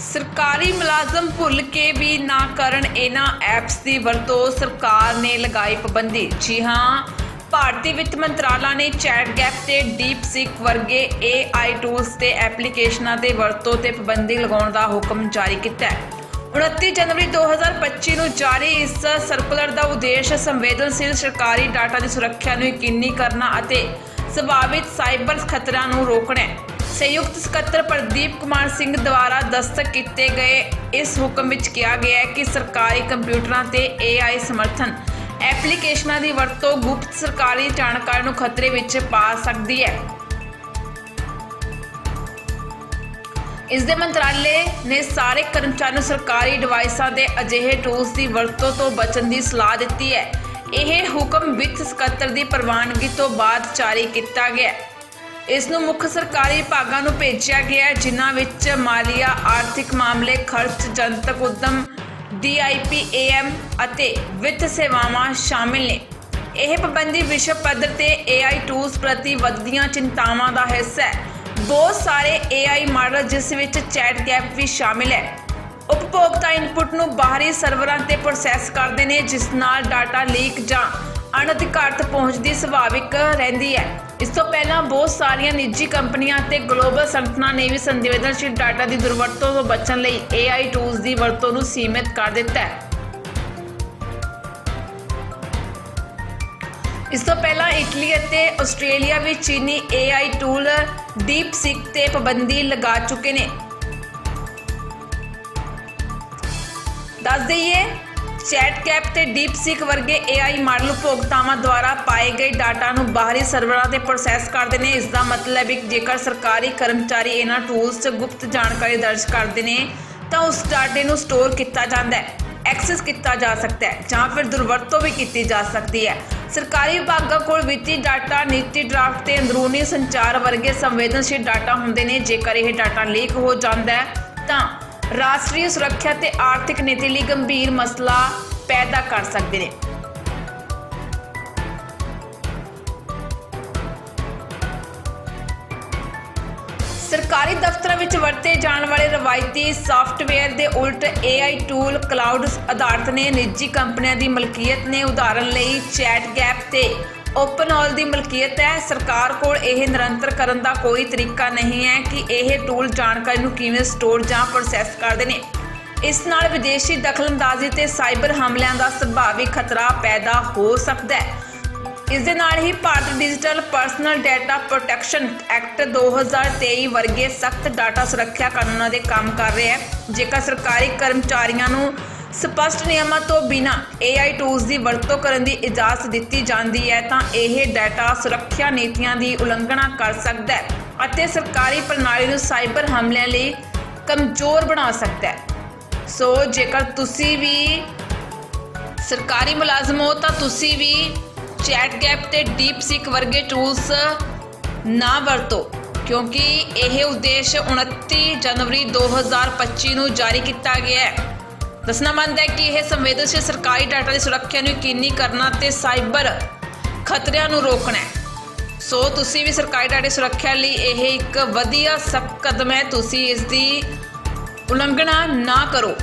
ਸਰਕਾਰੀ ਮੁਲਾਜ਼ਮ ਭੁੱਲ ਕੇ ਵੀ ਨਾ ਕਰਨ ਇਹਨਾਂ ਐਪਸ ਦੀ ਵਰਤੋਂ ਸਰਕਾਰ ਨੇ ਲਗਾਈ ਪਾਬੰਦੀ। ਜੀ ਹਾਂ, ਭਾਰਤੀ ਵਿੱਤ ਮੰਤਰਾਲਾ ਨੇ ਚੈਟ ਗੈਪ ਤੇ ਡੀਪ ਸਿਕ ਵਰਗੇ AI ਟੂਲਸ ਤੇ ਐਪਲੀਕੇਸ਼ਨਾਂ 'ਤੇ ਵਰਤੋਂ ਤੇ ਪਾਬੰਦੀ ਲਗਾਉਣ ਦਾ ਹੁਕਮ ਜਾਰੀ ਕੀਤਾ ਹੈ। 29 ਜਨਵਰੀ 2025 ਨੂੰ ਜਾਰੀ ਇਸ ਸਰਕੂਲਰ ਦਾ ਉਦੇਸ਼ ਸੰਵੇਦਨਸ਼ੀਲ ਸਰਕਾਰੀ ਡਾਟਾ ਦੀ ਸੁਰੱਖਿਆ ਨੂੰ ਯਕੀਨੀ ਕਰਨਾ ਅਤੇ ਸੰਭਾਵਿਤ ਸਾਈਬਰ ਖਤਰਿਆਂ ਨੂੰ ਰੋਕਣਾ ਹੈ। ਸੰਯੁਕਤ ਸਕੱਤਰ ਪ੍ਰਦੀਪ ਕੁਮਾਰ ਸਿੰਘ ਦੁਆਰਾ ਦਸਤਕ ਕੀਤੇ ਗਏ ਇਸ ਹੁਕਮ ਵਿੱਚ ਕਿਹਾ ਗਿਆ ਹੈ ਕਿ ਸਰਕਾਰੀ ਕੰਪਿਊਟਰਾਂ ਤੇ AI ਸਮਰਥਨ ਐਪਲੀਕੇਸ਼ਨਾਂ ਦੀ ਵਰਤੋਂ ਗੁਪਤ ਸਰਕਾਰੀ ਜਾਣਕਾਰੀ ਨੂੰ ਖਤਰੇ ਵਿੱਚ ਪਾ ਸਕਦੀ ਹੈ। ਇਸ ਦੇ ਮੰਤਰਾਲੇ ਨੇ ਸਾਰੇ ਕਰਮਚਾਰੀਆਂ ਨੂੰ ਸਰਕਾਰੀ ਡਿਵਾਈਸਾਂ ਦੇ ਅਜਿਹੇ ਟੂਲਸ ਦੀ ਵਰਤੋਂ ਤੋਂ ਬਚਣ ਦੀ ਸਲਾਹ ਦਿੱਤੀ ਹੈ। ਇਹ ਹੁਕਮ ਵਿੱਤ ਸਕੱਤਰ ਦੀ ਪ੍ਰਵਾਨਗੀ ਤੋਂ ਬਾਅਦ ਜਾਰੀ ਕੀਤਾ ਗਿਆ ਹੈ। ਇਸ ਨੂੰ ਮੁੱਖ ਸਰਕਾਰੀ ਵਿਭਾਗਾਂ ਨੂੰ ਭੇਜਿਆ ਗਿਆ ਜਿਨ੍ਹਾਂ ਵਿੱਚ ਮਾਲੀਆ, ਆਰਥਿਕ ਮਾਮਲੇ, ਖਰਚ, ਜਨਤਕ ਉਦਮ DIPAM ਅਤੇ ਵਿੱਤ ਸੇਵਾਵਾਂ ਸ਼ਾਮਿਲ ਨੇ। ਇਹ ਪਾਬੰਦੀ ਵਿਸ਼ਵ ਪੱਧਰ ਤੇ AI ਟੂਲਸ ਪ੍ਰਤੀ ਵੱਧਦੀਆਂ ਚਿੰਤਾਵਾਂ ਦਾ ਹਿੱਸਾ ਹੈ। ਬਹੁਤ ਸਾਰੇ AI ਮਾਡਲ ਜਿਸ ਵਿੱਚ ਚੈਟ ਗੈਪ ਵੀ ਸ਼ਾਮਿਲ ਹੈ। ਉਪਭੋਗਤਾ ਇਨਪੁਟ ਨੂੰ ਬਾਹਰੀ ਸਰਵਰਾਂ ਤੇ ਪ੍ਰੋਸੈਸ ਕਰਦੇ ਨੇ, ਜਿਸ ਨਾਲ ਡਾਟਾ ਲੀਕ ਜਾਂ ਅਣਅਧਿਕਾਰਤ ਪਹੁੰਚ ਦੀ ਸੁਭਾਵਿਕ ਰਹਿੰਦੀ ਹੈ। ਇਸ ਤੋਂ ਪਹਿਲਾਂ ਬਹੁਤ ਸਾਰੀਆਂ ਨਿੱਜੀ ਕੰਪਨੀਆਂ ਅਤੇ ਗਲੋਬਲ ਸੰਗਠਨਾਂ ਨੇ ਵੀ ਸੰਵੇਦਨਸ਼ੀਲ ਡਾਟਾ ਦੀ ਦੁਰਵਰਤੋਂ ਤੋਂ ਬਚਣ ਲਈ AI ਟੂਲਸ ਦੀ ਵਰਤੋਂ ਨੂੰ ਸੀਮਿਤ ਕਰ ਦਿੱਤਾ ਹੈ। ਇਸ ਤੋਂ ਪਹਿਲਾਂ ਇਟਲੀ ਅਤੇ ਆਸਟ੍ਰੇਲੀਆ ਵਿੱਚ ਚੀਨੀ AI ਟੂਲ ਡੀਪ ਸਿਕ ਤੇ ਪਾਬੰਦੀ ਲਗਾ ਚੁੱਕੇ ਨੇ। ਦੱਸ ਦਈਏ ਚੈਟ ਕੈਪ ਤੇ ਡੀਪ ਸਿਕ ਵਰਗੇ AI ਮਾਡਲ ਉਪਭੋਗਤਾਵਾਂ ਦੁਆਰਾ ਪਾਏ ਗਏ ਡਾਟਾ ਨੂੰ ਬਾਹਰੀ ਸਰਵਰਾਂ ਤੇ ਪ੍ਰੋਸੈਸ ਕਰਦੇ ਨੇ। ਇਸ ਦਾ ਮਤਲਬ ਹੈ ਕਿ ਜੇਕਰ ਸਰਕਾਰੀ ਕਰਮਚਾਰੀ ਇਹਨਾਂ ਟੂਲਸ 'ਚ ਗੁਪਤ ਜਾਣਕਾਰੀ ਦਰਜ ਕਰਦੇ ਨੇ, ਤਾਂ ਉਸ ਡਾਟੇ ਨੂੰ ਸਟੋਰ ਕੀਤਾ ਜਾਂਦਾ ਹੈ, ਐਕਸੈਸ ਕੀਤਾ ਜਾ ਸਕਦਾ ਹੈ, ਜਾਂ ਫਿਰ ਦੁਰਵਰਤੋਂ ਵੀ ਕੀਤੀ ਜਾ ਸਕਦੀ ਹੈ। ਸਰਕਾਰੀ ਵਿਭਾਗਾਂ ਕੋਲ ਵਿੱਤੀ ਡਾਟਾ, ਨੀਤੀ ਡਰਾਫਟ ਤੇ ਅੰਦਰੂਨੀ ਸੰਚਾਰ ਵਰਗੇ ਸੰਵੇਦਨਸ਼ੀਲ ਡਾਟਾ ਹੁੰਦੇ ਨੇ। ਜੇਕਰ ਇਹ ਡਾਟਾ ਲੀਕ ਹੋ ਜਾਂਦਾ ਹੈ, ਤਾਂ ਰਾਸ਼ਟਰੀ ਸੁਰੱਖਿਆ ਤੇ ਆਰਥਿਕ ਨੀਤੀ ਲਈ ਗੰਭੀਰ ਮਸਲਾ ਪੈਦਾ ਕਰ ਸਕਦੇ ਨੇ। ਸਰਕਾਰੀ ਦਫ਼ਤਰਾਂ ਵਿੱਚ ਵਰਤੇ ਜਾਣ ਵਾਲੇ ਰਵਾਇਤੀ ਸਾਫਟਵੇਅਰ ਦੇ ਉਲਟ AI ਟੂਲ ਕਲਾਉਡ ਆਧਾਰਿਤ ਨੇ। ਨਿੱਜੀ ਕੰਪਨੀਆਂ ਦੀ ਮਲਕੀਅਤ ਨੇ ਉਦਾਹਰਨ ਲਈ ਚੈਟ ਗੈਪ ਤੇ ਓਪਨ ਓਪਨਆਲ ਦੀ ਮਲਕੀਅਤ ਹੈ। ਸਰਕਾਰ ਕੋਲ ਇਹ ਨਿਰੰਤਰ ਕਰਨ ਦਾ ਕੋਈ ਤਰੀਕਾ ਨਹੀਂ ਹੈ ਕਿ ਇਹ ਟੂਲ ਜਾਣਕਾਰੀ ਨੂੰ ਕਿਵੇਂ ਸਟੋਰ ਜਾਂ ਪ੍ਰੋਸੈਸ ਕਰਦੇ ਨੇ। ਇਸ ਨਾਲ ਵਿਦੇਸ਼ੀ ਦਖਲਅੰਦਾਜ਼ੀ ਤੇ ਸਾਈਬਰ ਹਮਲਿਆਂ ਦਾ ਸੰਭਾਵੀ ਖਤਰਾ ਪੈਦਾ ਹੋ ਸਕਦਾ ਹੈ। ਇਸ ਦੇ ਨਾਲ ਹੀ Bharat Digital Personal Data Protection Act 2023 ਵਰਗੇ ਸਖਤ ਡਾਟਾ ਸੁਰੱਖਿਆ ਕਾਨੂੰਨਾਂ ਦੇ ਕੰਮ ਕਰ ਰਿਹਾ ਹੈ। ਜੇਕਰ ਸਰਕਾਰੀ ਕਰਮਚਾਰੀਆਂ ਨੂੰ ਸਪਸ਼ਟ ਨਿਯਮਾਂ ਤੋਂ ਬਿਨਾਂ AI ਟੂਲਸ ਦੀ ਵਰਤੋਂ ਕਰਨ ਦੀ ਇਜਾਜ਼ਤ ਦਿੱਤੀ ਜਾਂਦੀ ਹੈ ਤਾਂ ਇਹ ਡਾਟਾ ਸੁਰੱਖਿਆ ਨੀਤੀਆਂ ਦੀ ਉਲੰਘਣਾ ਕਰ ਸਕਦਾ ਹੈ ਅਤੇ ਸਰਕਾਰੀ ਪ੍ਰਣਾਲੀ ਨੂੰ ਸਾਈਬਰ ਹਮਲਿਆਂ ਲਈ ਕਮਜ਼ੋਰ ਬਣਾ ਸਕਦਾ ਹੈ। ਸੋ ਜੇਕਰ ਤੁਸੀਂ ਵੀ ਸਰਕਾਰੀ ਮੁਲਾਜ਼ਮ ਹੋ ਤਾਂ ਤੁਸੀਂ ਵੀ ਚੈਟ ਗੈਪ ਤੇ ਡੀਪ ਸਿਕ ਵਰਗੇ ਟੂਲਸ ਨਾ ਵਰਤੋ, ਕਿਉਂਕਿ ਇਹ ਉਦੇਸ਼ 29 ਜਨਵਰੀ 2025 ਨੂੰ ਜਾਰੀ ਕੀਤਾ ਗਿਆ ਹੈ। ਦੱਸਣਾ ਮੰਨਦਾ ਹੈ ਕਿ ਇਹ ਸੰਵੇਦਨਸ਼ੀਲ ਸਰਕਾਰੀ ਡਾਟਾ ਦੀ ਸੁਰੱਖਿਆ ਨੂੰ ਯਕੀਨੀ ਕਰਨਾ ਤੇ ਸਾਈਬਰ ਖਤਰਿਆਂ ਨੂੰ ਰੋਕਣਾ ਹੈ। ਸੋ ਤੁਸੀਂ ਵੀ ਸਰਕਾਰੀ ਡਾਟਾ ਦੀ ਸੁਰੱਖਿਆ ਲਈ ਇਹ ਇੱਕ ਵਧੀਆ ਸਭ ਕਦਮ ਹੈ। ਤੁਸੀਂ ਇਸ ਦੀ ਉਲੰਘਣਾ ਨਾ ਕਰੋ।